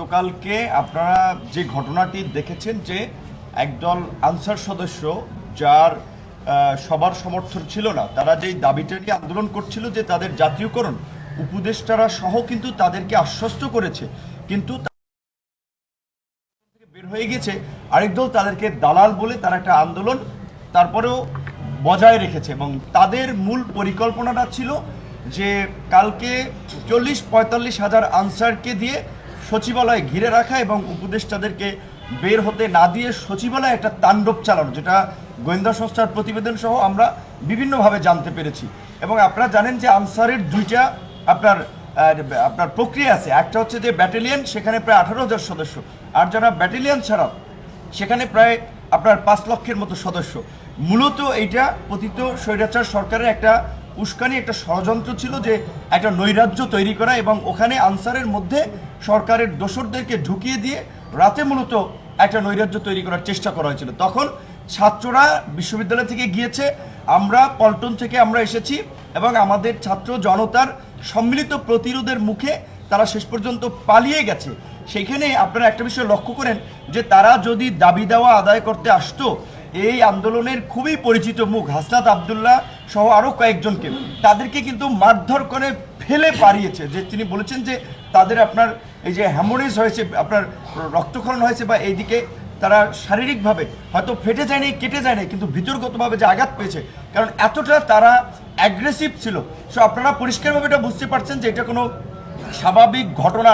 গতকালকে আপনারা যে ঘটনাটি দেখেছেন যে একদল আনসার সদস্য যার সবার সমর্থন ছিল না, তারা যেই দাবিটা নিয়ে আন্দোলন করছিল যে তাদের জাতীয়করণ, উপদেষ্টারা সহ কিন্তু তাদেরকে আশ্বস্ত করেছে। কিন্তু বের হয়ে গেছে আরেক দল তাদেরকে দালাল বলে তারা একটা আন্দোলন তারপরেও বজায় রেখেছে এবং তাদের মূল পরিকল্পনাটা ছিল যে কালকে চল্লিশ পঁয়তাল্লিশ হাজার আনসারকে দিয়ে সচিবালয় ঘিরে রাখা এবং উপদেষ্টাদেরকে বের হতে না দিয়ে সচিবালয়ে একটা তাণ্ডব চালানো, যেটা গোয়েন্দা সংস্থার প্রতিবেদন সহ আমরা বিভিন্নভাবে জানতে পেরেছি। এবং আপনারা জানেন যে আনসারের দুইটা আপনার আপনার প্রক্রিয়া আছে। একটা হচ্ছে যে ব্যাটালিয়ন, সেখানে প্রায় আঠারো হাজার সদস্য। আর যারা ব্যাটালিয়ন ছাড়া সেখানে প্রায় আপনার পাঁচ লক্ষের মতো সদস্য। মূলত এইটা পতিত স্বৈরাচার সরকারের একটা উস্কানি একটা ষড়যন্ত্র ছিল যে একটা নৈরাজ্য তৈরি করা এবং ওখানে আনসারের মধ্যে সরকারের দোসরদেরকে ঢুকিয়ে দিয়ে রাতে মূলত একটা নৈরাজ্য তৈরি করার চেষ্টা করা হয়েছিল। তখন ছাত্ররা বিশ্ববিদ্যালয় থেকে গিয়েছে, আমরা পল্টন থেকে আমরা এসেছি এবং আমাদের ছাত্র জনতার সম্মিলিত প্রতিরোধের মুখে তারা শেষ পর্যন্ত পালিয়ে গেছে। সেখানে আপনারা একটা বিষয় লক্ষ্য করেন যে তারা যদি দাবি দেওয়া আদায় করতে আসতো, এই আন্দোলনের খুবই পরিচিত মুখ হাসনাত আবদুল্লাহ সহ আরও কয়েকজনকে তাদেরকে কিন্তু মারধর করে ফেলে পারিয়েছে যে তিনি বলেছেন যে তাদের আপনার এই যে হ্যামোরেজ হয়েছে, আপনার রক্তক্ষরণ হয়েছে বা এইদিকে তারা শারীরিকভাবে হয়তো ফেটে যায়নি, কেটে যায়নি, কিন্তু ভিতরগতভাবে যে আঘাত পেয়েছে, কারণ এতটা তারা অ্যাগ্রেসিভ ছিল সো আপনারা পরিষ্কারভাবে এটা বুঝতে পারছেন যে এটা কোনো স্বাভাবিক ঘটনা।